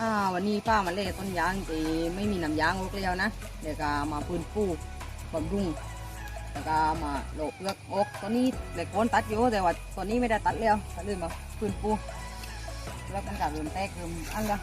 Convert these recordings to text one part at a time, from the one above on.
อ่าวันนี้ป้ามาเล่ต้นยางจีไม่มีน้ำยางลูกเลียวนะเดี๋ยวก็มาพื้นฟูบำรุงแล้วก็มาโลกเลือกอกตอนนี้เหล็กโคนตัดอยู่แต่ว่าตอนนี้ไม่ได้ตัดแล้วก็เลยมาพื้นฟูแล้วกันก็เริ่มแตกเริ่มอันละ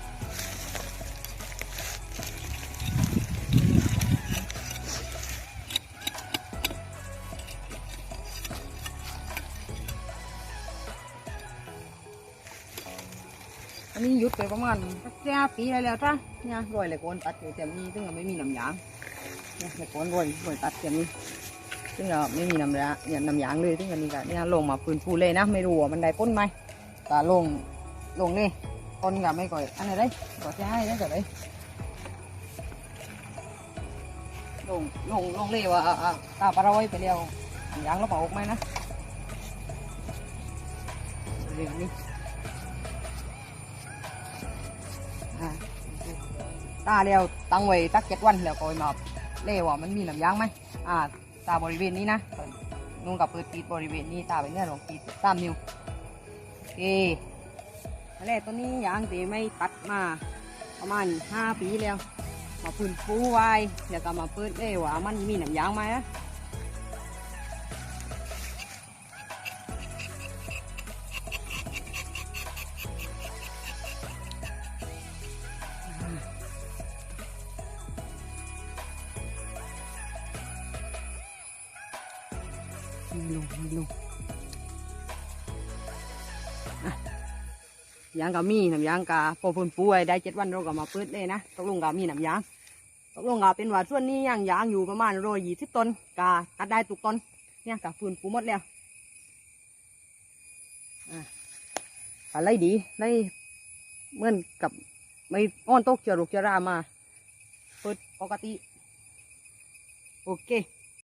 อันนี้หยุดไปประมาณสักห้าปีได้แล้วจ้ะเนี่ยรอยเหล็กโคนตัดอยู่แต่นี้ซึ่งยังไม่มีน้ำยางเนี่ยเหล็กโคนรอยรอยตัดแต่นี้ซึ่งเราไม่มีน้ำยาเนี่ยน้ำยางเลยซึ่งอันนี้ก็เนี่ยลงมาพื้นฟูเลยนะไม่รู้ว่ามันได้พ้นไหมแต่ลงลงนี่ต้นก็ไม่ก่อยอันไหนได้ก็จะให้ได้ก็ได้ลงลงลงเลยว่าอ่าอ่าตาปลาร้อยไปแล้วน้ำยางเราเป่าออกไหมนะเรื่องนี้ ตาเดียวตั้งไว้ตักเจ็ดวันแล้วก็มาเล่ว่ามันมีน้ำยางไหมอ่าตาบริเวณนี้นะนุ่งกับเปิดปีดบริเวณนี้ตาไปเนี่ยลองปีดสามนิ้วโอเคอะไรตัวนี้ยางตีไม่ตัดมาประมาณห้าปีแล้ว มาพื้นฟูไว้แล้วก็มาเปิดเล่ว่ามันมีหนังยางไหมนะ มีลงมีลงยางก็มีน้ำยางกาพอพื้นฟูไว้ได้เจ็ดวันเราก็มาเปิดเลยนะตกลงก็มีน้ำยางตกลงก็เป็นว่าส่วนนี้ยังยางอยู่ประมาณร้อยยี่สิบต้นกาตัดได้ตุกต้นเนี่ยกาฟืนฟูหมดแล้วอะไรดีได้เหมือนกับไม่อ้อนตกเจรุกเจรามาเปิดปกติ โอเค